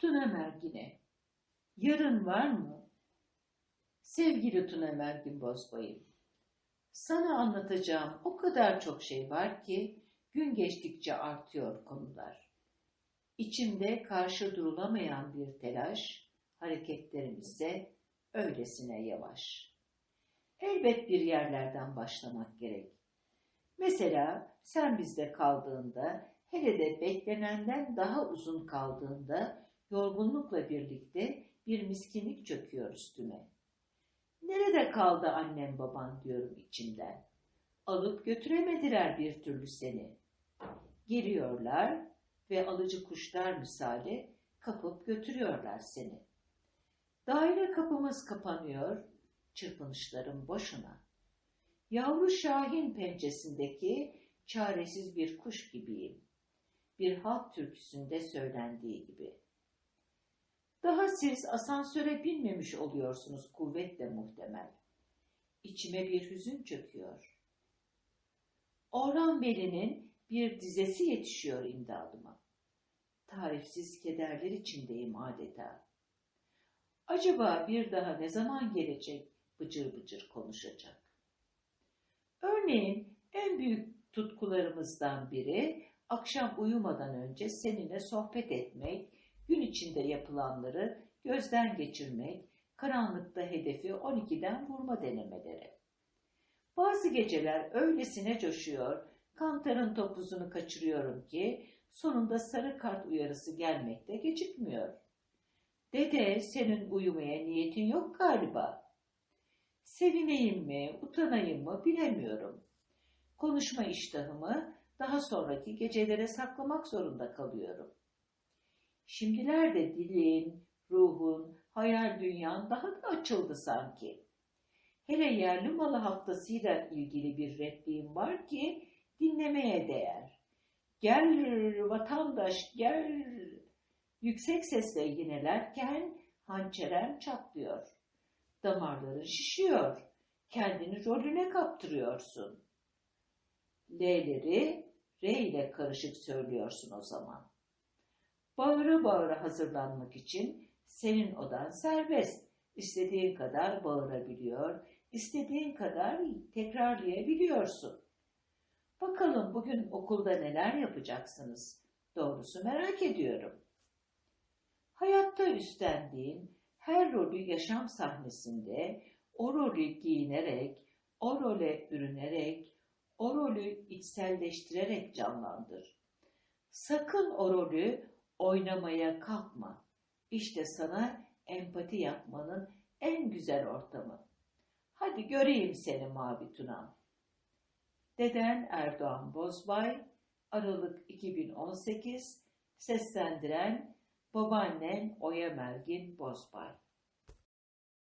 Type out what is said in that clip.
Tuna Mergin'e. Yarın var mı? Sevgili Tuna Mergin Bozbayım. Sana anlatacağım o kadar çok şey var ki gün geçtikçe artıyor konular. İçimde karşı durulamayan bir telaş, hareketlerim ise öylesine yavaş. Elbet bir yerlerden başlamak gerek. Mesela sen bizde kaldığında, hele de beklenenden daha uzun kaldığında yorgunlukla birlikte bir miskinlik çöküyor üstüme. Nerede kaldı annem baban diyorum içimden. Alıp götüremediler bir türlü seni. Geliyorlar ve alıcı kuşlar misali kapıp götürüyorlar seni. Daire kapımız kapanıyor, çırpınışlarım boşuna. Yavru şahin pençesindeki çaresiz bir kuş gibiyim. Bir halk türküsünde söylendiği gibi. Daha siz asansöre binmemiş oluyorsunuz kuvvetle muhtemel. İçime bir hüzün çöküyor. Orhan Veli'nin bir dizesi yetişiyor imdadıma. Tarifsiz kederler içindeyim adeta. Acaba bir daha ne zaman gelecek bıcır bıcır konuşacak? Örneğin en büyük tutkularımızdan biri akşam uyumadan önce seninle sohbet etmek, gün içinde yapılanları gözden geçirmek, karanlıkta hedefi 12'den vurma denemeleri. Bazı geceler öylesine coşuyor, kantarın topuzunu kaçırıyorum ki sonunda sarı kart uyarısı gelmekte gecikmiyor. Dede senin uyumaya niyetin yok galiba. Sevineyim mi, utanayım mı bilemiyorum. Konuşma iştahımı daha sonraki gecelere saklamak zorunda kalıyorum. Şimdilerde dilin, ruhun, hayal dünyan daha da açıldı sanki. Hele yerli malı haftasıyla ilgili bir repliğim var ki dinlemeye değer. Gel vatandaş gel. Yüksek sesle yinelerken hançeren çatlıyor. Damarların şişiyor. Kendini rolüne kaptırıyorsun. L'leri R ile karışık söylüyorsun o zaman. Bağıra bağıra hazırlanmak için senin odan serbest. İstediğin kadar bağırabiliyor, istediğin kadar tekrarlayabiliyorsun. Bakalım bugün okulda neler yapacaksınız? Doğrusu merak ediyorum. Hayatta üstlendiğin her rolü yaşam sahnesinde o rolü giyinerek, o role bürünerek, o rolü içselleştirerek canlandır. Sakın o rolü oynamaya kalkma. İşte sana empati yapmanın en güzel ortamı. Hadi göreyim seni Mavi Tunam. Deden Erdoğan Bozbay, Aralık 2018, seslendiren babaannen Oya Mergin Bozbay.